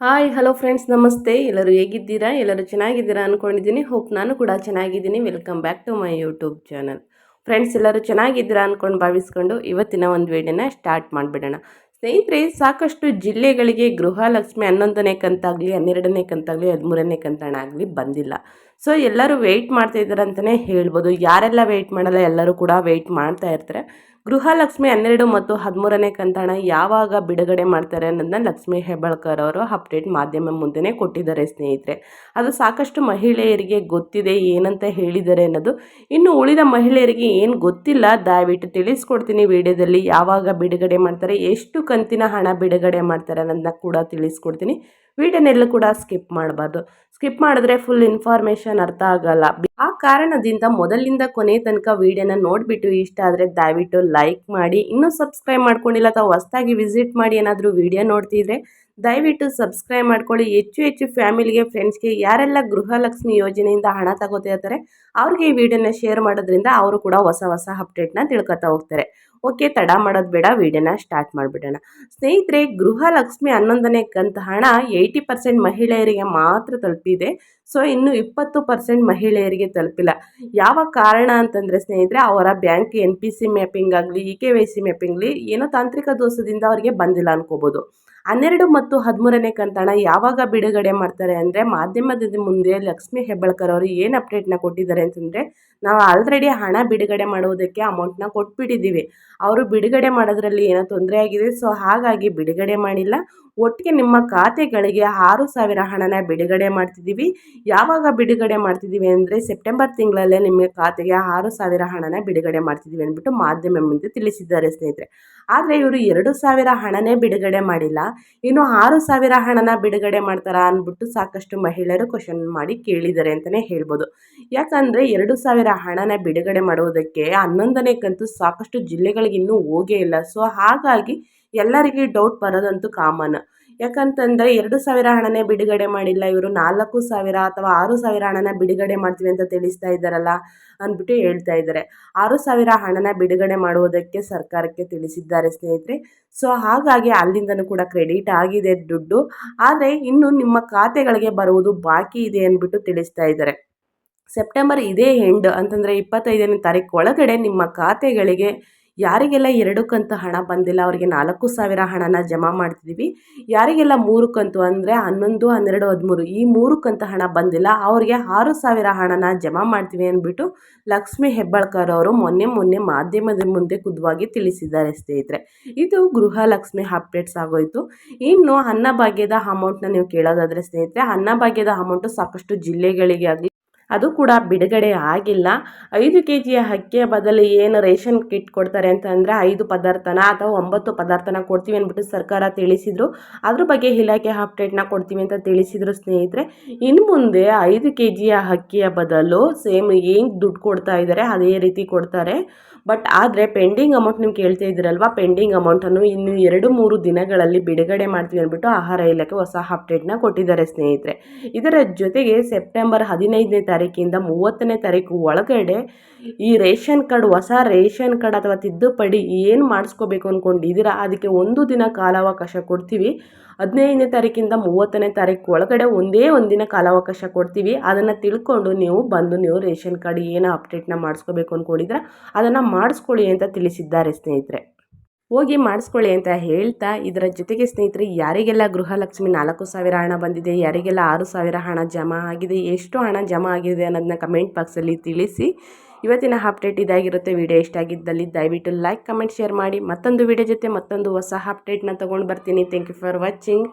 Hi hello friends ನಮಸ್ತೆ. ಎಲ್ಲರೂ ಹೇಗಿದ್ದೀರಾ? ಎಲ್ಲರೂ ಚೆನ್ನಾಗಿದ್ದೀರಾ ಅಂದ್ಕೊಂಡಿದ್ದೀನಿ ಹೋಪ್ ನಾನು ಕೂಡ ಚೆನ್ನಾಗಿದ್ದೀನಿ. Welcome back to my YouTube channel friends ಎಲ್ಲರೂ ಚೆನ್ನಾಗಿದ್ದೀರಾ ಅಂದ್ಕೊಂಡು ಭಾವಿಸ್ಕೊಂಡು ಇವತ್ತಿನ ಒಂದು ವಿಡಿಯೋನ ಸ್ಟಾರ್ಟ್ ಮಾಡಿಬಿಡೋಣ. ಸ್ನೇಹಿತರೆ, ಸಾಕಷ್ಟು ಜಿಲ್ಲೆಗಳಿಗೆ ಗೃಹಲಕ್ಷ್ಮಿ ಹನ್ನೊಂದನೇ ಕಂತಾಗಲಿ, ಹನ್ನೆರಡನೇ ಕಂತಾಗಲಿ, ಹದಿಮೂರನೇ ಕಂತಾಣಾಗಲಿ ಬಂದಿಲ್ಲ. ಸೊ ಎಲ್ಲರೂ ವೆಯ್ಟ್ ಮಾಡ್ತಾ ಇದ್ದಾರೆ ಅಂತಲೇ ಹೇಳ್ಬೋದು. ಯಾರೆಲ್ಲ ವೆಯ್ಟ್ ಮಾಡಲ್ಲ ಎಲ್ಲರೂ ಕೂಡ ವೆಯ್ಟ್ ಮಾಡ್ತಾ ಇರ್ತಾರೆ. ಗೃಹಲಕ್ಷ್ಮಿ ಹನ್ನೆರಡು ಮತ್ತು ಹದಿಮೂರನೇ ಕಂತಾಣ ಯಾವಾಗ ಬಿಡುಗಡೆ ಮಾಡ್ತಾರೆ ಅನ್ನೋದನ್ನ ಲಕ್ಷ್ಮೀ ಹೆಬ್ಬಾಳ್ಕರ್ ಅವರು ಅಪ್ಡೇಟ್ ಮಾಧ್ಯಮ ಮುಂದೆನೇ ಕೊಟ್ಟಿದ್ದಾರೆ ಸ್ನೇಹಿತರೆ. ಅದು ಸಾಕಷ್ಟು ಮಹಿಳೆಯರಿಗೆ ಗೊತ್ತಿದೆ, ಏನಂತ ಹೇಳಿದ್ದಾರೆ ಅನ್ನೋದು. ಇನ್ನು ಉಳಿದ ಮಹಿಳೆಯರಿಗೆ ಏನು ಗೊತ್ತಿಲ್ಲ, ದಯವಿಟ್ಟು ತಿಳಿಸ್ಕೊಡ್ತೀನಿ ವಿಡಿಯೋದಲ್ಲಿ ಯಾವಾಗ ಬಿಡುಗಡೆ ಮಾಡ್ತಾರೆ, ಎಷ್ಟು ಕಂತಿನ ಹಣ ಬಿಡುಗಡೆ ಮಾಡ್ತಾರೆ ಅನ್ನೋದನ್ನ ಕೂಡ ತಿಳಿಸ್ಕೊಡ್ತೀನಿ. ವಿಡಿಯೋನೆಲ್ಲ ಕೂಡ ಸ್ಕಿಪ್ ಮಾಡಬಾರ್ದು. ಸ್ಕಿಪ್ ಮಾಡಿದ್ರೆ ಫುಲ್ ಇನ್ಫಾರ್ಮೇಷನ್ ಅರ್ಥ ಆಗಲ್ಲ. ಆ ಕಾರಣದಿಂದ ಮೊದಲಿಂದ ಕೊನೆ ತನಕ ವಿಡಿಯೋನ ನೋಡಿಬಿಟ್ಟು ಇಷ್ಟ ಆದರೆ ದಯವಿಟ್ಟು ಲೈಕ್ ಮಾಡಿ. ಇನ್ನೂ ಸಬ್ಸ್ಕ್ರೈಬ್ ಮಾಡ್ಕೊಂಡಿಲ್ಲ ಅಥವಾ ಹೊಸ್ದಾಗಿ ವಿಸಿಟ್ ಮಾಡಿ ಏನಾದರೂ ವಿಡಿಯೋ ನೋಡ್ತಿದ್ರೆ ದಯವಿಟ್ಟು ಸಬ್ಸ್ಕ್ರೈಬ್ ಮಾಡ್ಕೊಳ್ಳಿ. ಹೆಚ್ಚು ಹೆಚ್ಚು ಫ್ಯಾಮಿಲಿಗೆ ಫ್ರೆಂಡ್ಸ್ಗೆ ಯಾರೆಲ್ಲ ಗೃಹಲಕ್ಷ್ಮಿ ಯೋಜನೆಯಿಂದ ಹಣ ತಗೋತಿರ್ತಾರೆ ಅವ್ರಿಗೆ ಈ ವಿಡಿಯೋನ ಶೇರ್ ಮಾಡೋದ್ರಿಂದ ಅವರು ಕೂಡ ಹೊಸ ಹೊಸ ಅಪ್ಡೇಟ್ನ ತಿಳ್ಕೊತಾ ಹೋಗ್ತಾರೆ. ಓಕೆ ತಡ ಮಾಡೋದು ಬೇಡ, ವಿಡಿಯೋನ ಸ್ಟಾರ್ಟ್ ಮಾಡಿಬಿಡೋಣ. ಸ್ನೇಹಿತರೆ, ಗೃಹಲಕ್ಷ್ಮಿ ಹನ್ನೊಂದನೇ ಕಂತ ಹಣ ಏಯ್ಟಿ ಪರ್ಸೆಂಟ್ ಮಹಿಳೆಯರಿಗೆ ಮಾತ್ರ ತಲುಪಿದೆ. ಸೊ ಇನ್ನು ಇಪ್ಪತ್ತು ಪರ್ಸೆಂಟ್ ಮಹಿಳೆಯರಿಗೆ ತಲುಪಿಲ್ಲ. ಯಾವ ಕಾರಣ ಅಂತಂದರೆ ಸ್ನೇಹಿತರೆ, ಅವರ bank N P C mapping ಆಗಲಿ ಇ ಕೆ ವೈ ಸಿ ಮ್ಯಾಪಿಂಗ್ಲಿ ಏನೋ ತಾಂತ್ರಿಕ ದೋಷದಿಂದ ಅವರಿಗೆ ಬಂದಿಲ್ಲ ಅನ್ಕೋಬೋದು. ಹನ್ನೆರಡು ಮತ್ತು ಹದಿಮೂರನೇ ಕಂತಣ ಯಾವಾಗ ಬಿಡುಗಡೆ ಮಾಡ್ತಾರೆ ಅಂದರೆ ಮಾಧ್ಯಮದ ಮುಂದೆ ಲಕ್ಷ್ಮೀ ಹೆಬ್ಬಾಳ್ಕರ್ ಅವರು ಏನು ಅಪ್ಡೇಟ್ನ ಕೊಟ್ಟಿದ್ದಾರೆ ಅಂತಂದರೆ, ನಾವು ಆಲ್ರೆಡಿ ಹಣ ಬಿಡುಗಡೆ ಮಾಡುವುದಕ್ಕೆ ಅಮೌಂಟ್ನ ಕೊಟ್ಬಿಟ್ಟಿದ್ದೀವಿ ಅವರು ಬಿಡುಗಡೆ ಮಾಡೋದ್ರಲ್ಲಿ ಏನೋ ತೊಂದರೆ ಆಗಿದೆ ಸೊ ಹಾಗಾಗಿ ಬಿಡುಗಡೆ ಮಾಡಿಲ್ಲ. ಒಟ್ಟಿಗೆ ನಿಮ್ಮ ಖಾತೆಗಳಿಗೆ ಆರು ಸಾವಿರ ಹಣನ ಬಿಡುಗಡೆ ಮಾಡ್ತಿದ್ದೀವಿ ಯಾವಾಗ ಬಿಡುಗಡೆ ಮಾಡ್ತಿದ್ದೀವಿ ಅಂದರೆ ಸೆಪ್ಟೆಂಬರ್ ತಿಂಗಳಲ್ಲೇ ನಿಮ್ಮ ಖಾತೆಗೆ ಆರು ಸಾವಿರ ಹಣನ ಬಿಡುಗಡೆ ಮಾಡ್ತಿದ್ದೀವಿ ಅಂದ್ಬಿಟ್ಟು ಮಾಧ್ಯಮ ಮುಂದೆ ತಿಳಿಸಿದ್ದಾರೆ ಸ್ನೇಹಿತರೆ. ಆದರೆ ಇವರು ಎರಡು ಸಾವಿರ ಹಣನೇ ಬಿಡುಗಡೆ ಮಾಡಿಲ್ಲ. ಇನ್ನು ಆರು ಸಾವಿರ ಹಣನ ಬಿಡುಗಡೆ ಮಾಡ್ತಾರಾ ಅಂದ್ಬಿಟ್ಟು ಸಾಕಷ್ಟು ಮಹಿಳೆಯರು ಕ್ವಶನ್ ಮಾಡಿ ಕೇಳಿದ್ದಾರೆ ಅಂತಲೇ ಹೇಳ್ಬೋದು. ಯಾಕಂದರೆ ಎರಡು ಸಾವಿರ ಹಣನ ಬಿಡುಗಡೆ ಮಾಡುವುದಕ್ಕೆ ಹನ್ನೊಂದನೇ ಕಂತು ಸಾಕಷ್ಟು ಜಿಲ್ಲೆಗಳಿಗೆ ಇನ್ನೂ ಹೋಗೇ ಇಲ್ಲ. ಸೊ ಹಾಗಾಗಿ ಎಲ್ಲರಿಗೆ ಡೌಟ್ ಬರೋದಂತೂ ಕಾಮನ್ ಯಾಕಂತಂದರೆ ಎರಡು ಸಾವಿರ ಹಣನೇ ಬಿಡುಗಡೆ ಮಾಡಿಲ್ಲ. ಇವರು ನಾಲ್ಕು ಸಾವಿರ ಅಥವಾ ಆರು ಸಾವಿರ ಹಣನ ಬಿಡುಗಡೆ ಮಾಡ್ತೀವಿ ಅಂತ ತಿಳಿಸ್ತಾ ಇದ್ದಾರಲ್ಲ ಅಂದ್ಬಿಟ್ಟು ಹೇಳ್ತಾ ಇದ್ದಾರೆ. ಆರು ಸಾವಿರ ಹಣನ ಬಿಡುಗಡೆ ಮಾಡುವುದಕ್ಕೆ ಸರ್ಕಾರಕ್ಕೆ ತಿಳಿಸಿದ್ದಾರೆ ಸ್ನೇಹಿತರೆ. ಸೊ, ಹಾಗಾಗಿ ಅಲ್ಲಿಂದನೂ ಕೂಡ ಕ್ರೆಡಿಟ್ ಆಗಿದೆ ದುಡ್ಡು. ಆದರೆ ಇನ್ನು ನಿಮ್ಮ ಖಾತೆಗಳಿಗೆ ಬರುವುದು ಬಾಕಿ ಇದೆ ಅಂದ್ಬಿಟ್ಟು ತಿಳಿಸ್ತಾ ಇದ್ದಾರೆ. ಸೆಪ್ಟೆಂಬರ್ ಇದೇ ಎಂಡ್ ಅಂತಂದರೆ ಇಪ್ಪತ್ತೈದನೇ ತಾರೀಕು ಒಳಗಡೆ ನಿಮ್ಮ ಖಾತೆಗಳಿಗೆ ಯಾರಿಗೆಲ್ಲ ಎರಡು ಕಂತು ಹಣ ಬಂದಿಲ್ಲ, ಅವರಿಗೆ ನಾಲ್ಕು ಸಾವಿರ ಹಣನ ಜಮಾ ಮಾಡ್ತಿದ್ದೀವಿ ಯಾರಿಗೆಲ್ಲ ಮೂರು ಕಂತು ಅಂದರೆ ಹನ್ನೊಂದು, ಹನ್ನೆರಡು, ಹದಿಮೂರು ಈ ಮೂರು ಕಂತು ಹಣ ಬಂದಿಲ್ಲ, ಅವರಿಗೆ ಆರು ಸಾವಿರ ಹಣನ ಜಮಾ ಮಾಡ್ತೀವಿ ಅಂದ್ಬಿಟ್ಟು ಲಕ್ಷ್ಮೀ ಹೆಬ್ಬಾಳ್ಕರ್ ಅವರು ಮೊನ್ನೆ ಮೊನ್ನೆ ಮಾಧ್ಯಮದ ಮುಂದೆ ಖುದ್ವಾಗಿ ತಿಳಿಸಿದ್ದಾರೆ ಸ್ನೇಹಿತರೆ. ಇದು ಗೃಹಲಕ್ಷ್ಮಿ ಅಪ್ಡೇಟ್ಸ್ ಆಗೋಯಿತು. ಇನ್ನು ಅನ್ನಭಾಗ್ಯದ ಅಮೌಂಟ್ನ ನೀವು ಕೇಳೋದಾದರೆ ಸ್ನೇಹಿತರೆ ಅನ್ನಭಾಗ್ಯದ ಅಮೌಂಟು ಸಾಕಷ್ಟು ಜಿಲ್ಲೆಗಳಿಗೆ ಆಗಲಿ ಅದು ಕೂಡ ಬಿಡುಗಡೆ ಆಗಿಲ್ಲ. ಐದು ಕೆ ಜಿಯ ಅಕ್ಕಿಯ ಬದಲು ಏನು ರೇಷನ್ ಕಿಟ್ ಕೊಡ್ತಾರೆ ಅಂತಂದರೆ ಐದು ಪದಾರ್ಥನ ಅಥವಾ ಒಂಬತ್ತು ಪದಾರ್ಥನ ಕೊಡ್ತೀವಿ ಅಂದ್ಬಿಟ್ಟು ಸರ್ಕಾರ ತಿಳಿಸಿದರು. ಅದ್ರ ಬಗ್ಗೆ ಇಲಾಖೆ ಅಪ್ಡೇಟ್ನ ಕೊಡ್ತೀವಿ ಅಂತ ತಿಳಿಸಿದರು ಸ್ನೇಹಿತರೆ. ಇನ್ನು ಮುಂದೆ ಐದು ಕೆ ಜಿಯ ಅಕ್ಕಿಯ ಬದಲು ಸೇಮ್ ಏನು ದುಡ್ಡು ಕೊಡ್ತಾ ಇದ್ದಾರೆ ಅದೇ ರೀತಿ ಕೊಡ್ತಾರೆ. ಬಟ್ ಆದರೆ ಪೆಂಡಿಂಗ್ ಅಮೌಂಟ್ ನೀವು ಕೇಳ್ತಾ ಇದ್ದೀರಲ್ವಾ? ಪೆಂಡಿಂಗ್ ಅಮೌಂಟನ್ನು ಇನ್ನು ಎರಡು ಮೂರು ದಿನಗಳಲ್ಲಿ ಬಿಡುಗಡೆ ಮಾಡ್ತೀವಿ ಅಂದ್ಬಿಟ್ಟು ಆಹಾರ ಇಲಾಖೆ ಹೊಸ ಅಪ್ಡೇಟ್ನ ಕೊಟ್ಟಿದ್ದಾರೆ ಸ್ನೇಹಿತರೆ. ಇದರ ಜೊತೆಗೆ ಸೆಪ್ಟೆಂಬರ್ ಹದಿನೈದನೇ ತಾರೀಕಿಂದ ಮೂವತ್ತನೇ ತಾರೀಕು ಒಳಗಡೆ ಈ ರೇಷನ್ ಕಾರ್ಡ್, ಹೊಸ ರೇಷನ್ ಕಾರ್ಡ್ ಅಥವಾ ತಿದ್ದುಪಡಿ ಏನು ಮಾಡಿಸ್ಕೋಬೇಕು ಅಂದ್ಕೊಂಡಿದ್ದೀರಾ ಅದಕ್ಕೆ ಒಂದು ದಿನ ಕಾಲಾವಕಾಶ ಕೊಡ್ತೀವಿ. ಹದಿನೈದನೇ ತಾರೀಕಿಂದ ಮೂವತ್ತನೇ ತಾರೀಕು ಒಳಗಡೆ ಒಂದೇ ಒಂದಿನ ಕಾಲಾವಕಾಶ ಕೊಡ್ತೀವಿ. ಅದನ್ನು ತಿಳ್ಕೊಂಡು ನೀವು ಬಂದು ನೀವು ರೇಷನ್ ಕಾರ್ಡ್ ಏನು ಅಪ್ಡೇಟ್ನ ಮಾಡಿಸ್ಕೋಬೇಕು ಅಂದ್ಕೊಂಡಿದ್ರೆ ಅದನ್ನು ಮಾಡಿಸ್ಕೊಳ್ಳಿ ಅಂತ ತಿಳಿಸಿದ್ದಾರೆ ಸ್ನೇಹಿತರೆ. ಹೋಗಿ ಮಾಡಿಸ್ಕೊಳ್ಳಿ ಅಂತ ಹೇಳ್ತಾ ಇದರ ಜೊತೆಗೆ ಸ್ನೇಹಿತರೆ, ಯಾರಿಗೆಲ್ಲ ಗೃಹಲಕ್ಷ್ಮಿ ನಾಲ್ಕು ಸಾವಿರ ಹಣ ಬಂದಿದೆ, ಯಾರಿಗೆಲ್ಲ ಆರು ಸಾವಿರ ಹಣ ಜಮಾ ಆಗಿದೆ, ಎಷ್ಟು ಹಣ ಜಮಾ ಆಗಿದೆ ಅನ್ನೋದನ್ನ ಕಮೆಂಟ್ ಬಾಕ್ಸಲ್ಲಿ ತಿಳಿಸಿ. ಇವತ್ತಿನ ಅಪ್ಡೇಟ್ ಇದಾಗಿರುತ್ತೆ ವಿಡಿಯೋ ಇಷ್ಟ ಆಗಿದ್ದಲ್ಲಿ ದಯವಿಟ್ಟು ಲೈಕ್ ಕಮೆಂಟ್ ಶೇರ್ ಮಾಡಿ. ಮತ್ತೊಂದು ವಿಡಿಯೋ ಜೊತೆ ಮತ್ತೊಂದು ಹೊಸ ಅಪ್ಡೇಟ್ನ ತೊಗೊಂಡು ಬರ್ತೀನಿ. Thank you for watching